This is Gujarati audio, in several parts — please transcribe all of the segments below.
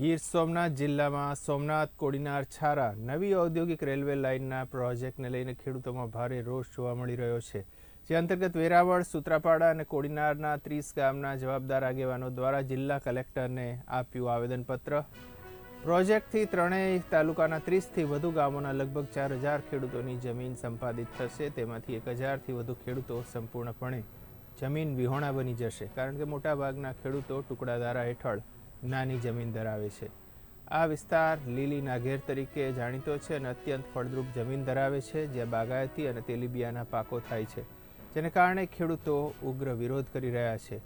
ગીર સોમનાથ જિલ્લામાં સોમનાથ, કોડીનાર, છારા નવી ઔદ્યોગિક રેલવે લાઇનના પ્રોજેક્ટને લઈને ખેડૂતોમાં ભારે રોષ જોવા મળી રહ્યો છે. જે અંતર્ગત વેરાવળ, સૂત્રાપાડા અને કોડીનારના ત્રીસ ગામના જવાબદાર આગેવાનો દ્વારા જિલ્લા કલેક્ટરને આપ્યું આવેદનપત્ર. પ્રોજેક્ટથી ત્રણેય તાલુકાના ત્રીસથી વધુ ગામોના લગભગ ચાર હજાર ખેડૂતોની જમીન સંપાદિત થશે. તેમાંથી એક હજારથી વધુ ખેડૂતો સંપૂર્ણપણે જમીન વિહોણા બની જશે, કારણ કે મોટાભાગના ખેડૂતો ટુકડાદારા હેઠળ નાની જમીન ધરાવે છે. આ વિસ્તાર લીલી નાગેર તરીકે જાણીતો છે અને અત્યંત ફળદ્રુપ જમીન ધરાવે છે જ્યાં બાગાયતી અને તેલીબિયાના પાકો થાય છે, જેને કારણે ખેડૂતો ઉગ્ર વિરોધ કરી રહ્યા છે.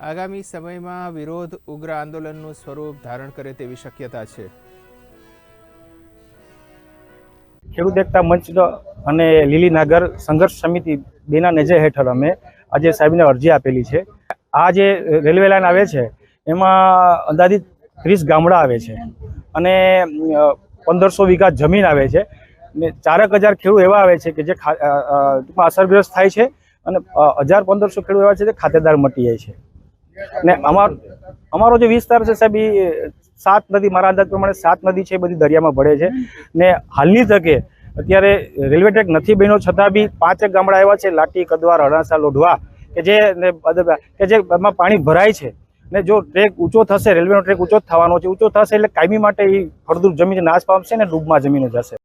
આગામી સમયમાં વિરોધ ઉગ્ર આંદોલનનું સ્વરૂપ ધારણ કરે તેવી શક્યતા છે. ખેડૂત એકતા મંચ અને લીલી નાગર સંઘર્ષ સમિતિ બેના નજર હેઠળ અમે આજે સાહેબને અરજી આપેલી છે. આ જે રેલવે લાઇન આવે છે એમાં અંદાજિત ત્રીસ ગામડા આવે છે. અને પંદરસો વીઘા જમીન આવે છે. ને ચારક હજાર ખેડૂત એવા આવે છે કે જે ટૂંકમાં અસરગ્રસ્ત થાય છે અને હજાર પંદરસો ખેડૂત એવા છે જે ખાતેદાર મટી જાય છે. ને અમાર, અમારો જે વિસ્તાર છે સાહેબ એ સાત નદી, મારા અંદાજ પ્રમાણે સાત નદી છે એ બધી દરિયામાં ભળે છે. ને હાલની તકે અત્યારે રેલવે ટ્રેક નથી બન્યો છતાં બી પાંચેક ગામડા એવા છે લાટી કદવાર હણાસા લોઢવા કે જે કે જે એમાં પાણી ભરાય છે. ને જો ટ્રેક ઊંચો થશે, રેલવેનો ટ્રેક ઊંચો થવાનો છે, ઊંચો થશે એટલે કાયમી માટે એ ફળદ્રુપ જમીન નાશ પામશે ને ડૂબમાં જમીને જશે.